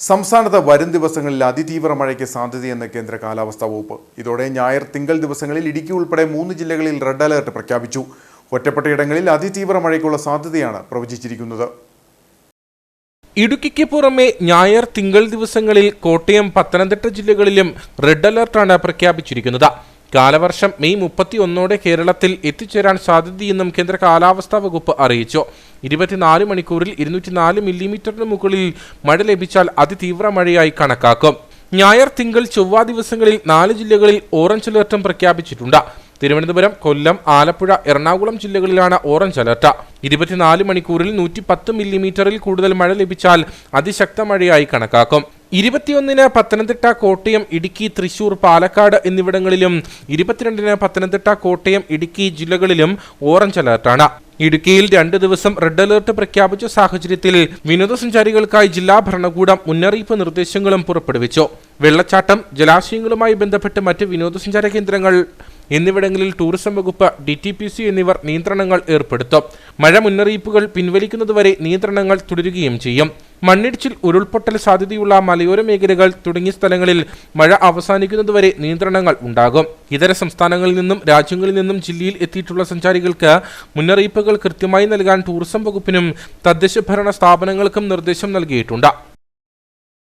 സംസ്ഥാനത്ത് വരും ദിവസങ്ങളിൽ അതിതീവ്ര മഴയ്ക്ക് സാധ്യതയെന്ന് കേന്ദ്ര കാലാവസ്ഥാ വകുപ്പ്. ഇതോടെ ഞായർ തിങ്കൾ ദിവസങ്ങളിൽ ഇടുക്കി ഉൾപ്പെടെ മൂന്ന് ജില്ലകളിൽ റെഡ് അലേർട്ട് പ്രഖ്യാപിച്ചു. ഒറ്റപ്പെട്ടയിടങ്ങളിൽ അതിതീവ്ര മഴയ്ക്കുള്ള സാധ്യതയാണ് പ്രവചിച്ചിരിക്കുന്നത്. ഇടുക്കിക്ക് പുറമെ ഞായർ തിങ്കൾ ദിവസങ്ങളിൽ കോട്ടയം പത്തനംതിട്ട ജില്ലകളിലും റെഡ് അലർട്ടാണ് പ്രഖ്യാപിച്ചിരിക്കുന്നത്. കാലവർഷം മെയ് മുപ്പത്തി ഒന്നോടെ കേരളത്തിൽ എത്തിച്ചേരാൻ സാധ്യതയെന്നും കേന്ദ്ര കാലാവസ്ഥാ വകുപ്പ് അറിയിച്ചു. ഇരുപത്തിനാല് മണിക്കൂറിൽ ഇരുന്നൂറ്റിനാല് മില്ലിമീറ്ററിന് മുകളിൽ മഴ ലഭിച്ചാൽ അതിതീവ്ര മഴയായി കണക്കാക്കും. ഞായർ തിങ്കൾ ചൊവ്വ ദിവസങ്ങളിൽ നാല് ജില്ലകളിൽ ഓറഞ്ച് അലർട്ടും പ്രഖ്യാപിച്ചിട്ടുണ്ട്. തിരുവനന്തപുരം കൊല്ലം ആലപ്പുഴ എറണാകുളം ജില്ലകളിലാണ് ഓറഞ്ച് അലർട്ട്. ഇരുപത്തിനാല് മണിക്കൂറിൽ നൂറ്റി പത്ത് മില്ലിമീറ്ററിൽ കൂടുതൽ മഴ ലഭിച്ചാൽ അതിശക്ത മഴയായി കണക്കാക്കും. ഇരുപത്തിയൊന്നിന് പത്തനംതിട്ട കോട്ടയം ഇടുക്കി തൃശൂർ പാലക്കാട് എന്നിവിടങ്ങളിലും ഇരുപത്തിരണ്ടിന് പത്തനംതിട്ട കോട്ടയം ഇടുക്കി ജില്ലകളിലും ഓറഞ്ച് അലർട്ടാണ്. ഇടുക്കിയിൽ രണ്ട് ദിവസം റെഡ് അലേർട്ട് പ്രഖ്യാപിച്ച സാഹചര്യത്തിൽ വിനോദസഞ്ചാരികൾക്കായി ജില്ലാ ഭരണകൂടം മുന്നറിയിപ്പ് നിർദ്ദേശങ്ങളും പുറപ്പെടുവിച്ചു. വെള്ളച്ചാട്ടം ജലാശയങ്ങളുമായി ബന്ധപ്പെട്ട് മറ്റ് വിനോദസഞ്ചാര കേന്ദ്രങ്ങൾ എന്നിവിടങ്ങളിൽ ടൂറിസം വകുപ്പ് ഡി ടി പി സി എന്നിവർ നിയന്ത്രണങ്ങൾ ഏർപ്പെടുത്തും. മഴ മുന്നറിയിപ്പുകൾ പിൻവലിക്കുന്നതുവരെ നിയന്ത്രണങ്ങൾ തുടരുകയും ചെയ്യും. മണ്ണിടിച്ചിൽ ഉരുൾപൊട്ടൽ സാധ്യതയുള്ള മലയോര മേഖലകൾ തുടങ്ങിയ സ്ഥലങ്ങളിൽ മഴ അവസാനിക്കുന്നതുവരെ നിയന്ത്രണങ്ങൾ ഉണ്ടാകും. ഇതര സംസ്ഥാനങ്ങളിൽ നിന്നും രാജ്യങ്ങളിൽ നിന്നും ജില്ലയിൽ എത്തിയിട്ടുള്ള സഞ്ചാരികൾക്ക് മുന്നറിയിപ്പുകൾ കൃത്യമായി നൽകാൻ ടൂറിസം വകുപ്പിനും തദ്ദേശ ഭരണ സ്ഥാപനങ്ങൾക്കും നിർദ്ദേശം നൽകിയിട്ടുണ്ട്.